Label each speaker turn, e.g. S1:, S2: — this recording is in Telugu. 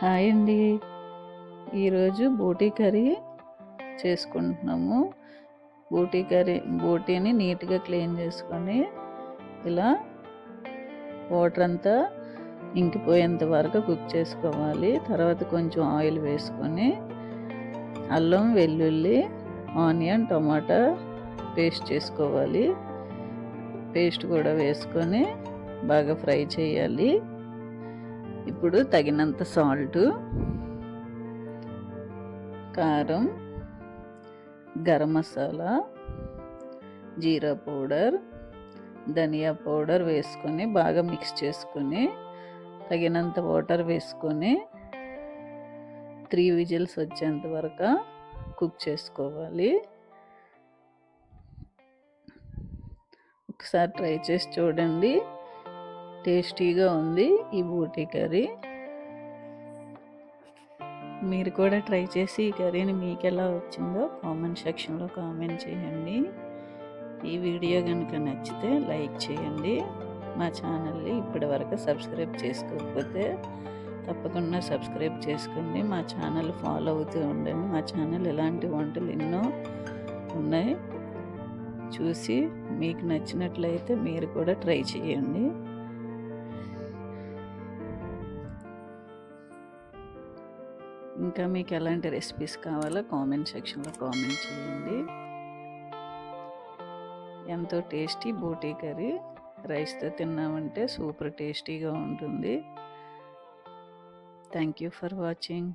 S1: హాయ్ అండి. ఈరోజు బోటీ కర్రీ చేసుకుంటున్నాము. బోటీ కర్రీ బోటీని నీట్గా క్లీన్ చేసుకొని ఇలా వాటర్ అంతా ఇంకిపోయేంత వరకు కుక్ చేసుకోవాలి. తర్వాత కొంచెం ఆయిల్ వేసుకొని అల్లం వెల్లుల్లి ఆనియన్ టమాటా పేస్ట్ చేసుకోవాలి. పేస్ట్ కూడా వేసుకొని బాగా ఫ్రై చేయాలి. ఇప్పుడు తగినంత సాల్ట్ కారం గరం మసాలా జీరా పౌడర్ ధనియా పౌడర్ వేసుకొని బాగా మిక్స్ చేసుకొని తగినంత వాటర్ వేసుకొని త్రీ విజిల్స్ వచ్చేంత వరకు కుక్ చేసుకోవాలి. ఒకసారి ట్రై చేసి చూడండి. టేస్టీగా ఉంది ఈ బూటీ కర్రీ. మీరు కూడా ట్రై చేసి ఈ కర్రీని మీకు ఎలా వచ్చిందో కామెంట్ సెక్షన్లో కామెంట్ చేయండి. ఈ వీడియో కనుక నచ్చితే లైక్ చేయండి. మా ఛానల్ని ఇప్పటి వరకు సబ్స్క్రైబ్ చేసుకోకపోతే తప్పకుండా సబ్స్క్రైబ్ చేసుకోండి. మా ఛానల్ ఫాలో అవుతూ ఉండండి. మా ఛానల్ ఇలాంటి వంటలు ఎన్నో ఉన్నాయి చూసి మీకు నచ్చినట్లయితే మీరు కూడా ట్రై చేయండి. ఇంకా మీకు ఎలాంటి రెసిపీస్ కావాలో కామెంట్ సెక్షన్లో కామెంట్ చేయండి. ఎంతో టేస్టీ బోటీ కర్రీ. రైస్తో తిన్నామంటే సూపర్ టేస్టీగా ఉంటుంది. Thank you for watching